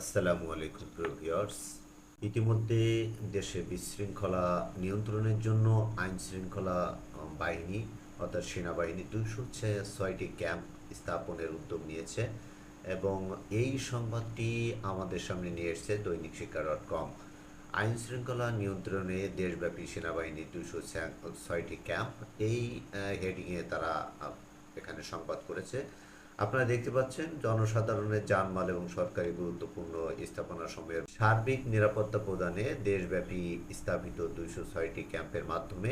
আসসালামু আলাইকুম, প্রিয় ভিউয়ার্স। ইতিমধ্যে দেশে বিশৃঙ্খলা নিয়ন্ত্রণের জন্য আইন শৃঙ্খলা বাহিনী অর্থাৎ সেনাবাহিনী দুশো ছয়টি ক্যাম্প স্থাপনের উদ্যোগ নিয়েছে এবং এই সংবাদটি আমাদের সামনে নিয়ে এসেছে দৈনিক শিক্ষা ডট কম। আইন শৃঙ্খলা নিয়ন্ত্রণে দেশব্যাপী সেনাবাহিনী দুশো ছয়টি ক্যাম্প, এই হেডিংয়ে তারা এখানে সংবাদ করেছে। আপনারা দেখতে পাচ্ছেন, জনসাধারণের জানমাল এবং সরকারি গুরুত্বপূর্ণ স্থাপনা সময়ের সার্বিক নিরাপত্তা প্রদানে দেশব্যাপী স্থাপিত দুইশো ছয়টি ক্যাম্পের মাধ্যমে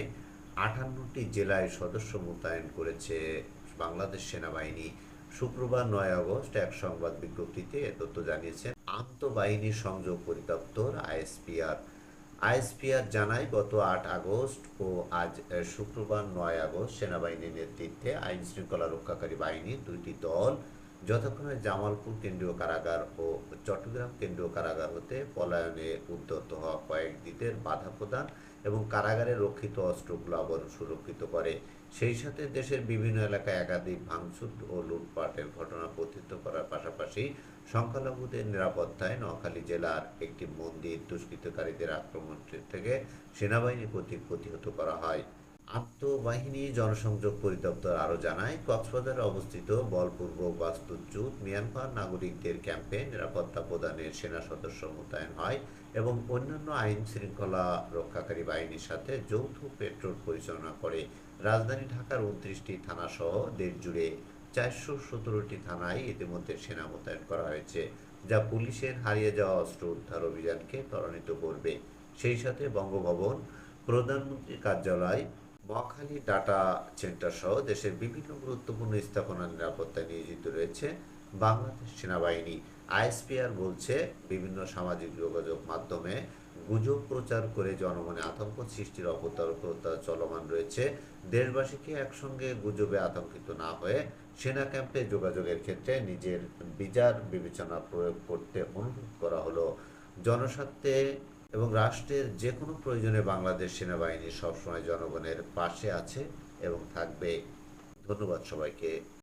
আটান্নটি জেলায় সদস্য মোতায়েন করেছে বাংলাদেশ সেনাবাহিনী। শুক্রবার নয় আগস্ট এক সংবাদ বিজ্ঞপ্তিতে এ তথ্য জানিয়েছেন আন্তঃবাহিনী সংযোগ পরিদপ্তর, আইএসপিআর। আইএসপিআর জানায়, গত আট আগস্ট ও আজ শুক্রবার নয় আগস্ট সেনাবাহিনীর নেতৃত্বে আইন শৃঙ্খলা রক্ষাকারী বাহিনীর দুইটি দল, যথাক্রমে জামালপুর কেন্দ্রীয় কারাগার ও চট্টগ্রাম কেন্দ্রীয় কারাগার হতে পলায়নে উদ্যত হওয়া কয়েকদিনের বাধা প্রদান এবং কারাগারে রক্ষিত অস্ত্রগুলো আবার সুরক্ষিত করে। সেই সাথে দেশের বিভিন্ন এলাকায় একাধিক ভাঙচুর ও লুটপাটের ঘটনা প্রতিহত করার পাশাপাশি সংখ্যালঘুদের নিরাপত্তায় নোয়াখালী জেলার একটি মন্দির দুষ্কৃতকারীদের আক্রমণ থেকে সেনাবাহিনী কর্তৃক প্রতিহত করা হয়। আত্মবাহিনী জনসংযোগ পরিদপ্তর আরও জানায়, কক্সবাজারে অবস্থিত বলপূর্বক বাস্তুচ্যুত মিয়ানমার নাগরিকদের ক্যাম্পে নিরাপত্তা প্রদানের সেনা সদস্য মোতায়েন হয় এবং অন্যান্য আইন শৃঙ্খলা রক্ষাকারী বাহিনীর সাথে যৌথ পেট্রোল পরিচালনা করে। রাজধানী ঢাকার উনত্রিশটি থানা সহ দেশ জুড়ে চারশো সতেরোটি থানায় ইতিমধ্যে সেনা মোতায়েন করা হয়েছে, যা পুলিশের হারিয়ে যাওয়া অস্ত্র উদ্ধার অভিযানকে ত্বরান্বিত করবে। সেই সাথে বঙ্গভবন প্রধানমন্ত্রীর কার্যালয় মহাখালী ডাটা সেন্টার সহ দেশের বিভিন্ন গুরুত্বপূর্ণ স্থাপনা নিরাপত্তায় নিয়োজিত রয়েছে বাংলাদেশ সেনাবাহিনী। আইএসপিআর বলছে, বিভিন্ন সামাজিক যোগাযোগ মাধ্যমে গুজব প্রচার করে জনমনে আতঙ্ক সৃষ্টির অপতর্কতা চলমান রয়েছে। দেশবাসীকে একসঙ্গে গুজবে আতঙ্কিত না হয়ে সেনা ক্যাম্পে যোগাযোগের ক্ষেত্রে নিজের বিচার বিবেচনা প্রয়োগ করতে অনুরোধ করা হলো। জনস্বার্থে এবং রাষ্ট্রের যে কোনো প্রয়োজনে বাংলাদেশ সেনাবাহিনী সবসময় জনগণের পাশে আছে এবং থাকবে। ধন্যবাদ সবাইকে।